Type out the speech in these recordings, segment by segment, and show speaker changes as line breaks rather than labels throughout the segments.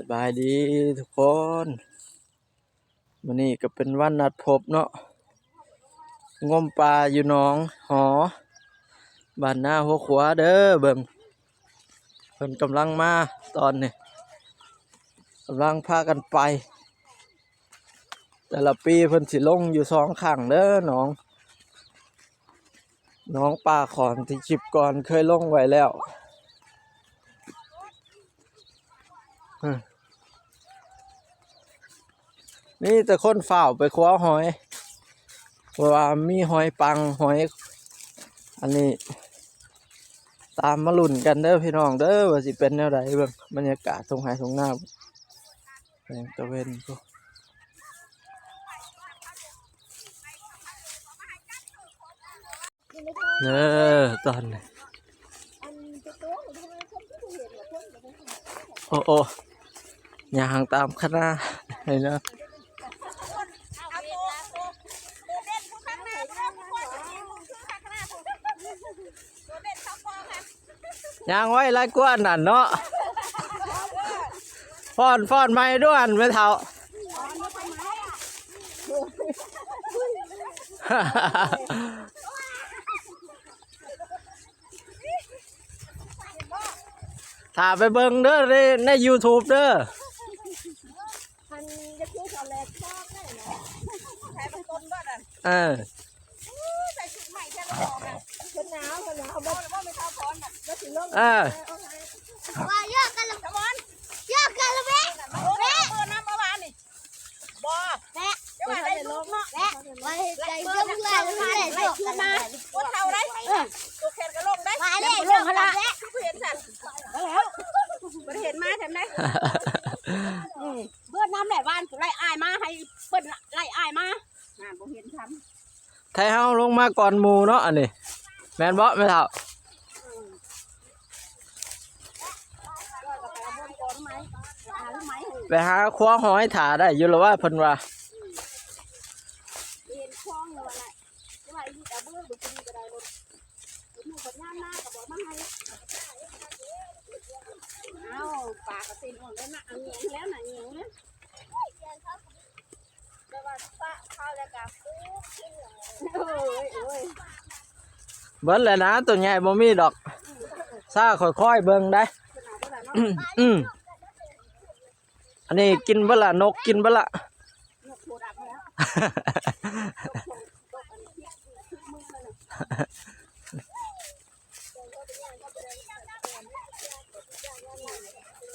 สบายดีทุกคนวันนี้ก็เป็นวันนัดพบเนาะงมปลาอยู่หนองหอบ้านหน้าหัวขวาเด้อเบิ่งเพิ่นกำลังมาตอนนี้กำลังพากันไป แต่ละปีเพิ่นสิลงอยู่สองขังเด้อหนอง น้องปลาขอนที่จิบก่อนเคยลงไว้แล้ว นี่แต่คนฝ่าไปคว้าหอยเพราะว่ามีหอยปังหอย อันนี้ ตามมาลุ่นกันเด้อพี่น้องเด้อว่าสิเป็นแนวใดเบิ่งบรรยากาศตรงไหตรงหน้าแสงตะเวนพวกเด้อตอนนี้โอ้โอ้ ยางตามคณะเห็นะ
อาตัวตัวตัวเด่างหน้าตัวผู้ข้างหน้าผู้ข้างหน้าผู้ตัวเด่นะ
ยางไว้ไรกวนนั่นเนาะฟ้อนฟ้อนไม่ด้วยอันไม่เท่าถ่าไปเบิ่งเด้อในใน YouTube เด้อ
จะคิ้วเขาแหลกชอบได้เนาะใช้เป็นต้นก็ได้
เออ
ใส่ชุดใหม่แค่ละสองอะคนหนาวคนหนาวบอกว่าไม่เท่าพรอะแล้วถึงลง
เออ
ว่าเยอะกันละพรเยอะกันละแม่แม่เบอร์น้ำเมื่อวานนี่บอแม่จะมาได้ลูกเนาะแม่ไว้ใจเรื่องเพื่อนเพื่อนไล่ขึ้นมาคนเท่าได้ตัวแขนก็ลงได้มาเลยลงละเห็นสัตว์แล้วบ่เห็นมาทำได้ เพื่อนน้ำไหลบ้านไล่อายมาให้เพื่อนไล่อายมาอ่าบ่เห็นท
ไทยเฮาลงมาก่อนหมูเนาะอันนี้ แมนบ่ไม่เท่า
ไปเอบไหมหาหรอไป
หาคว้าหอยถ่าได้อยู่แล้วว่าเพิ่นว่า
เอาไรจะว่าอีแต่เอบุกกรถหนูคนงานหน้าก็บออาปากกระตินอ่อนแล้วนะเอาเหนียงแล้วนะเหนียงนะ แต่ว่าปะข้าแล้วกับปุ๊บโอ้ยโอ้ย
เบิ่นเลยนะตัวใหญ่บ่มีดอกซ่าค่อยๆเบิ่งได้ อืมอันนี้กินเบ่ละนกกินเบ่ละ
เนาะโคดับแล้ว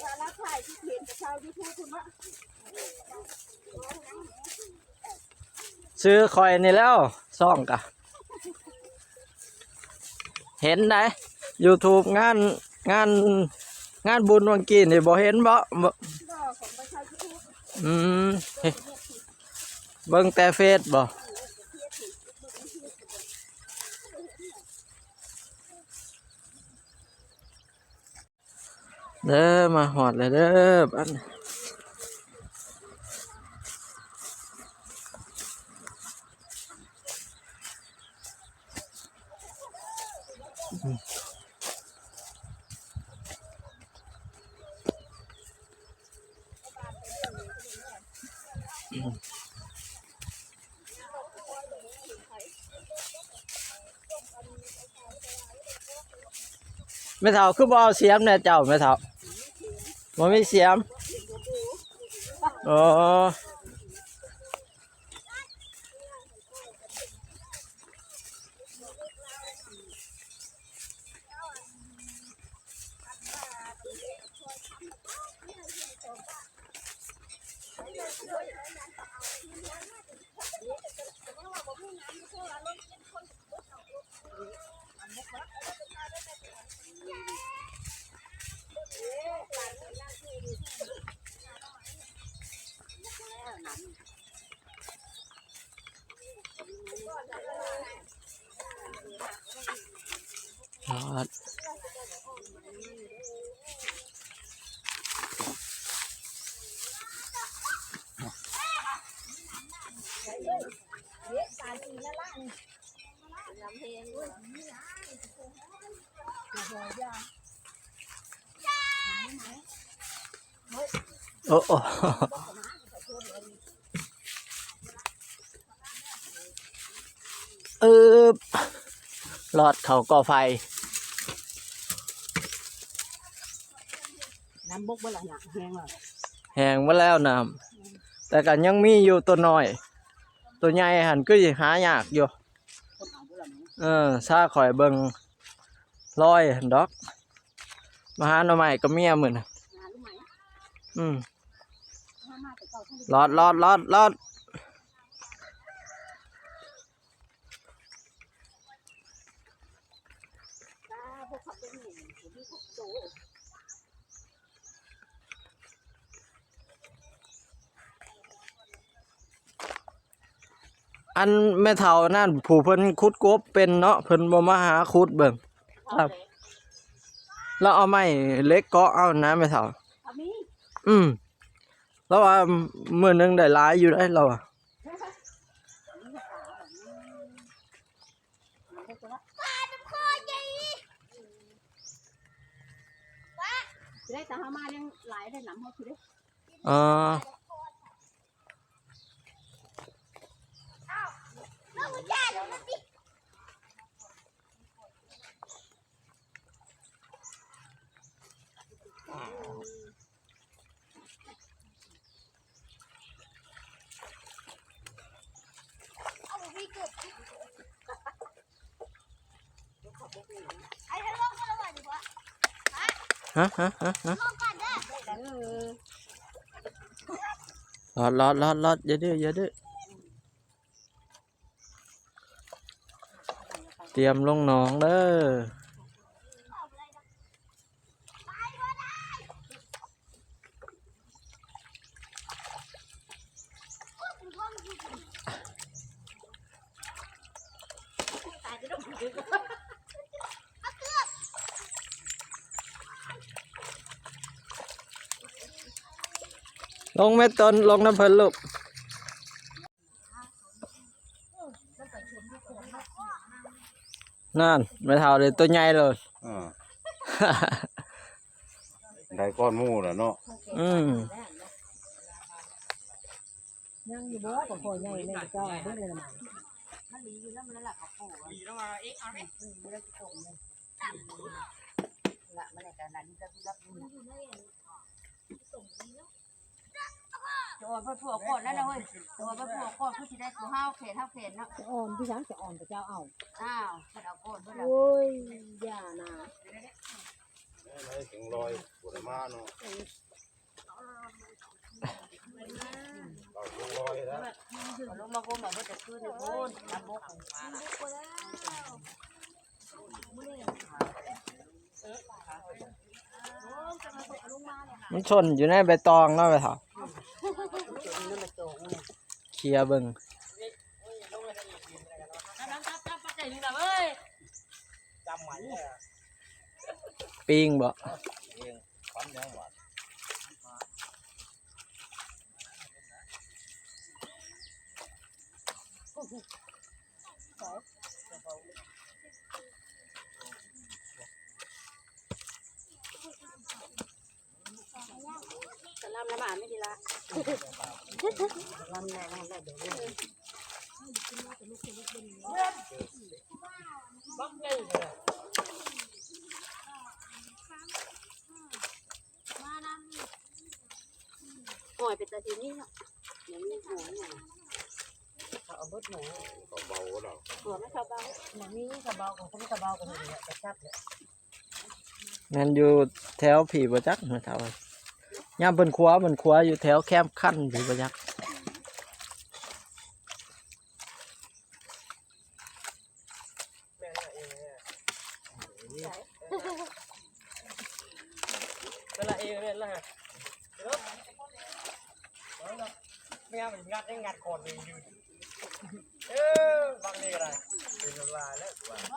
ถ้ารับถ่ายที่เพจกับชาวยูทูบคุณว่า
ซื้อคอยนี่แล้วซ่องกะ เห็นไหม YouTube งานงานงานบุญวันกี้นี่บ่เห็นบ่บ่
ก็ของประชาชน
อืมเฮ้เบิ่งแต่เฟซบ่เด้อมาหอดเลยเด้อบ้าน ไม่เท่าคือบ่เอาเสียมเนี่ยเจ้าไม่เท่าบ่มีเสียมอ๋อ ฮอด
เฮ้ย
โอ้โอ้เออรอดเขาก่อไฟ
น้ำบกบ่ละหนักแห้งเลย
แห้งมาแล้วน้ำแต่กันยังมีอยู่ตัวน้อย ตัวใหญ่หันก็ยังหายากอยู่
เอาบ่ละมั้ง
เอซาข่อยเบิงลอยหันดอกมาหาหน่อไม้ก็เมียเหมือน
หารู้ไหม
อืม
ถ้ามาแต่เก่าท่าน
รอดรอดรอดรอด
ตาพวกเขาเป็นหนึ่งที่พวกโต
อันแม่เฒ่านั่นผู้เพิ่นขุดกบเป็นเนาะเพิ่นบ่มาหาขุดเบิ่งครับ แล้วเอาไม้เล็กเกาะเอานะแม่เฒ่า
เอามี
อืมแล้วว่ามื้อหนึงได้หลายอยู่ได้เราอะ
จะได้แต่หามายังหลายได้หนำให้คือได้
อ๋อ
ไอ้ทะเลาะกันแล้วดีกว่า
ฮะฮะฮะฮะ
ลอ
รอดรอดรอดรอดอย่าดื้ออย่าดื้อเตรียมลงหนองเด้อ
ตายจะต้อง
ลงแม่ต้นลงน้ำเพิ่นลูกนั่นไม่เท่าเลยตัวใหญ่เลย
อ่าได้ก้อนหมูแล้วเนาะ
อืม
ยังอยู่บ่กับพ่อใหญ่เลยจ้าเพิ่นเลยมามันดีอยู่แล้วมันละกับพ่อดีแล้วมาเอ๊ะเอาให้มันละตรงเลยละมันละกันนั้นจะรับ อยู่ตัวพระผัวก่อนแล้วนะเว้ยตัวพระผัวก่อนคือสิได้ตัวห้าวเขตห้าวเขตเนาะ
อ่อนพี่ช้างจะอ่อนแต่เจ้าเอา
อ้าวเพิ่นเอาก่อนเพิ่นเอา
โอ้ยอย่านะ
ได้ถึงลอยปวดมาเนาะเราถึงลอยแล้ว
เอาลงมาโกนแบบว่าจะขึ้นโคนลำบกของมาละ
มันชนอยู่ในใบตองเนาะไปเถอะ เคลียร์เบิ่งปิ้งบ่
ปั๊มยังหวาน
จะลำละหมาไม่ดีละลำแรงลำแรงเดี๋ยว หอยเป็นตาทีนี่เนาะเดี๋ยวมีหัวหน่อยเขาเอาเบิดหนู
ก็เบาแล้ว
หัวไม่เข้าเบ้า
หนังนี้กระเบาของเขาไม่กระเบากันเลยจะจับเลย
นั่นอยู่แถวผีบ่จักแม่เฒ่าย่ามเพิ่นครัวเพิ่นครัวอยู่แถวแคมป์คันผีบ่จัก
นั่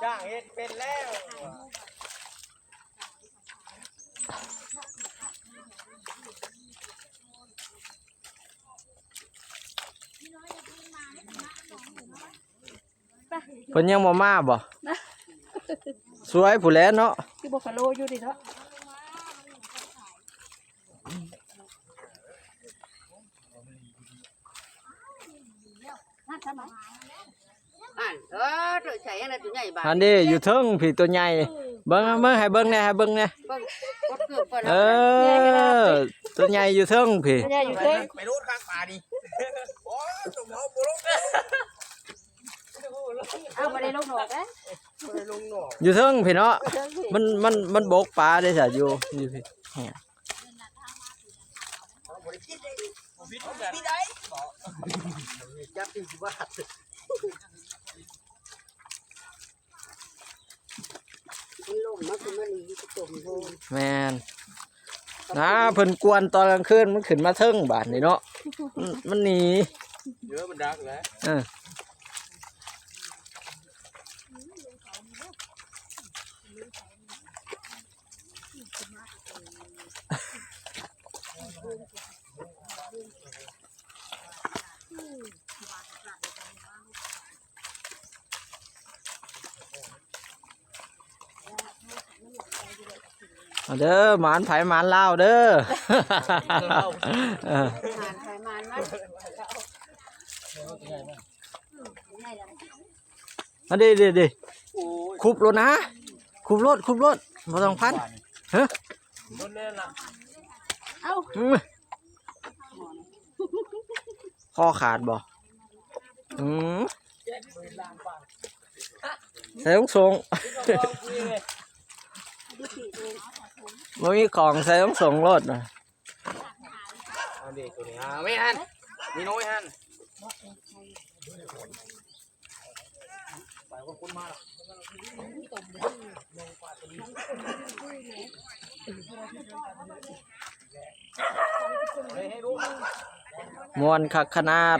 จ้างเห็ดเป็นแล้ว
เพิ่นยังบ่มาบ่สวยผู้แลเนาะ
คือบ่คาโลอยู่ดิเนาะมาทำไม เออเธอใช้อะไรตัวใหญ่บาด
อันนี้อยู่เทิงผีตัวใหญ่เบิ้งเบิ้งให้เบิ้งแหน่ให้เบิ้งแหน่
เบิ่งกดเกือบก่อน
เออตัวใหญ่อยู่เทิงผี
ใหญ่อยู่เด้ง
ไปรูดข้างป่าดิโอ้ยสมองบุรุษ
เอาบ่ได้ลงดอกเด้
ไปลงหนอก
อยู่เทิงผีเนาะมันมันมันบกปลาได้จ้ะอยู่อยู่พี่แหม
บิดแบบบิดได้จับที่สิบบา
มันลงมาคือมันนี่ตมโทน
แมนนะเพิ่นกวนตอนกลางคืนมันขึ้นมาเทิงบาดนี่เนาะมันมันหนี
เยอะมันดักแล้ว
เออ เอาเด้อหมานไผหมานลาวเด้อ เออ
มานไผมานมัน
มาดิดิดิ
โอ้ย
คุบรถนะคุบรถคุบรถบ่ต้องพันเฮ้ย
ต้นเล่นละ
อืมคอขาดบ่อืมใส่ต้องส่งบ่ มีของใส่ต้องส่งรถนะ
อันนี้ตัวนี้ฮะไม่ฮันนี่น้อยฮันไปว่าคนมา
มวนคักขนาด